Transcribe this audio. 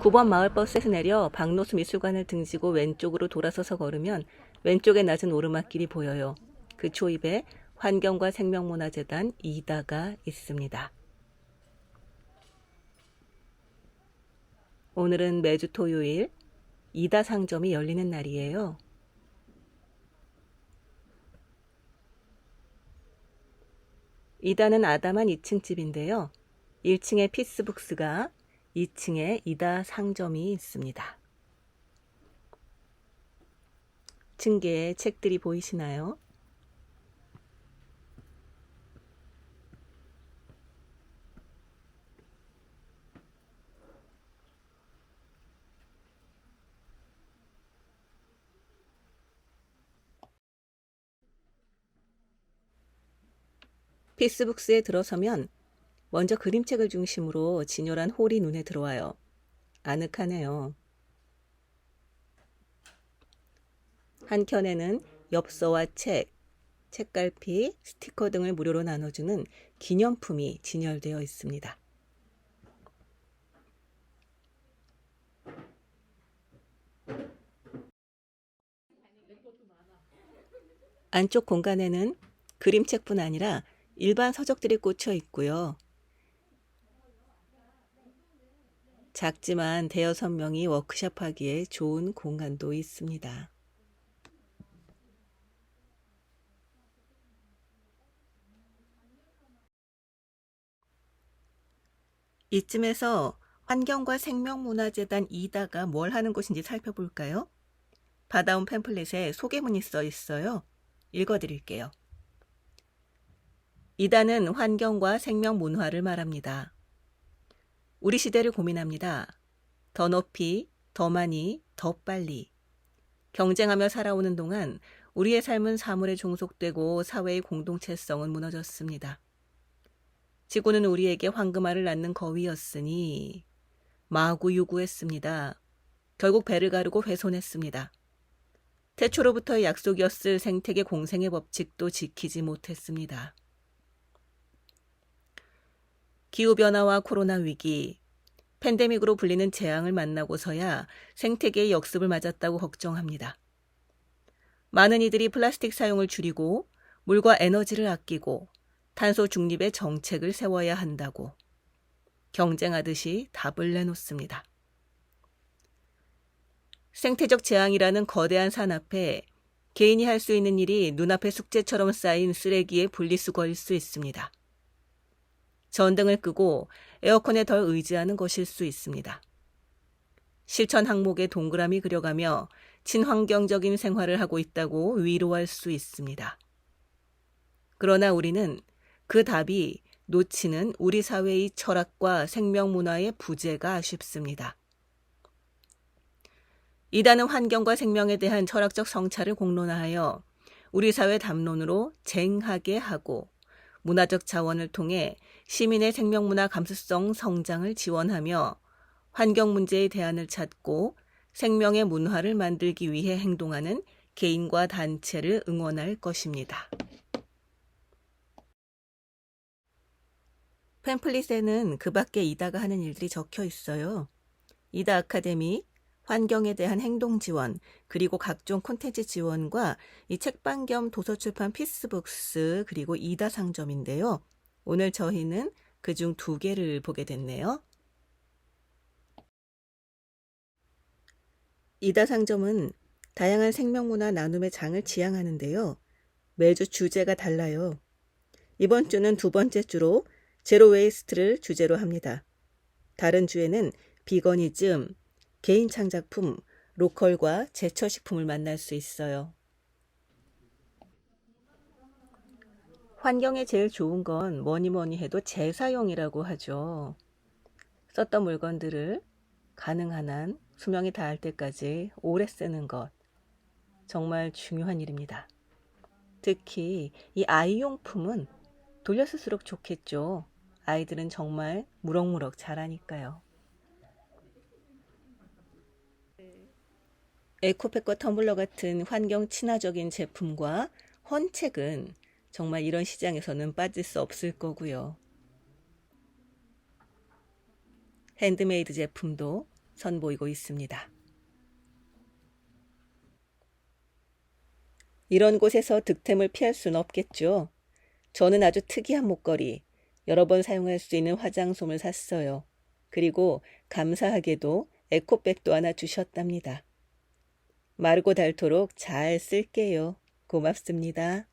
9번 마을버스에서 내려 박노수 미술관을 등지고 왼쪽으로 돌아서서 걸으면 왼쪽에 낮은 오르막길이 보여요. 그 초입에 환경과 생명문화재단 이다가 있습니다. 오늘은 매주 토요일 이다 상점이 열리는 날이에요. 이다는 아담한 2층 집인데요. 1층에 피스북스가 2층에 이다 상점이 있습니다. 층계에 책들이 보이시나요? 피스북스에 들어서면 먼저 그림책을 중심으로 진열한 홀이 눈에 들어와요. 아늑하네요. 한켠에는 엽서와 책, 책갈피, 스티커 등을 무료로 나눠주는 기념품이 진열되어 있습니다. 안쪽 공간에는 그림책뿐 아니라 일반 서적들이 꽂혀 있고요. 작지만 대여섯 명이 워크숍 하기에 좋은 공간도 있습니다. 이쯤에서 환경과 생명문화재단 이다가 뭘 하는 곳인지 살펴볼까요? 받아온 팸플릿에 소개문이 써 있어요. 읽어드릴게요. 이다는 환경과 생명문화를 말합니다. 우리 시대를 고민합니다. 더 높이, 더 많이, 더 빨리. 경쟁하며 살아오는 동안 우리의 삶은 사물에 종속되고 사회의 공동체성은 무너졌습니다. 지구는 우리에게 황금알을 낳는 거위였으니 마구 유구했습니다. 결국 배를 가르고 훼손했습니다. 태초로부터의 약속이었을 생태계 공생의 법칙도 지키지 못했습니다. 기후변화와 코로나 위기, 팬데믹으로 불리는 재앙을 만나고서야 생태계의 역습을 맞았다고 걱정합니다. 많은 이들이 플라스틱 사용을 줄이고 물과 에너지를 아끼고 탄소 중립의 정책을 세워야 한다고 경쟁하듯이 답을 내놓습니다. 생태적 재앙이라는 거대한 산 앞에 개인이 할 수 있는 일이 눈앞에 숙제처럼 쌓인 쓰레기의 분리수거일 수 있습니다. 전등을 끄고 에어컨에 덜 의지하는 것일 수 있습니다. 실천 항목에 동그라미 그려가며 친환경적인 생활을 하고 있다고 위로할 수 있습니다. 그러나 우리는 그 답이 놓치는 우리 사회의 철학과 생명 문화의 부재가 아쉽습니다. 이단은 환경과 생명에 대한 철학적 성찰을 공론화하여 우리 사회 담론으로 쟁하게 하고 문화적 자원을 통해 시민의 생명문화 감수성 성장을 지원하며 환경 문제의 대안을 찾고 생명의 문화를 만들기 위해 행동하는 개인과 단체를 응원할 것입니다. 팸플릿에는 그 밖에 이다가 하는 일들이 적혀 있어요. 이다 아카데미, 환경에 대한 행동 지원, 그리고 각종 콘텐츠 지원과 이 책방 겸 도서 출판 피스북스, 그리고 이다 상점인데요. 오늘 저희는 그중 두 개를 보게 됐네요. 이다 상점은 다양한 생명문화 나눔의 장을 지향하는데요. 매주 주제가 달라요. 이번 주는 두 번째 주로 제로 웨이스트를 주제로 합니다. 다른 주에는 비거니즘, 개인 창작품, 로컬과 제철 식품을 만날 수 있어요. 환경에 제일 좋은 건 뭐니 뭐니 해도 재사용이라고 하죠. 썼던 물건들을 가능한 한 수명이 다할 때까지 오래 쓰는 것. 정말 중요한 일입니다. 특히 이 아이용품은 돌려 쓸수록 좋겠죠. 아이들은 정말 무럭무럭 자라니까요. 에코백과 텀블러 같은 환경 친화적인 제품과 헌책은 정말 이런 시장에서는 빠질 수 없을 거고요. 핸드메이드 제품도 선보이고 있습니다. 이런 곳에서 득템을 피할 수는 없겠죠. 저는 아주 특이한 목걸이, 여러 번 사용할 수 있는 화장솜을 샀어요. 그리고 감사하게도 에코백도 하나 주셨답니다. 마르고 닳도록 잘 쓸게요. 고맙습니다.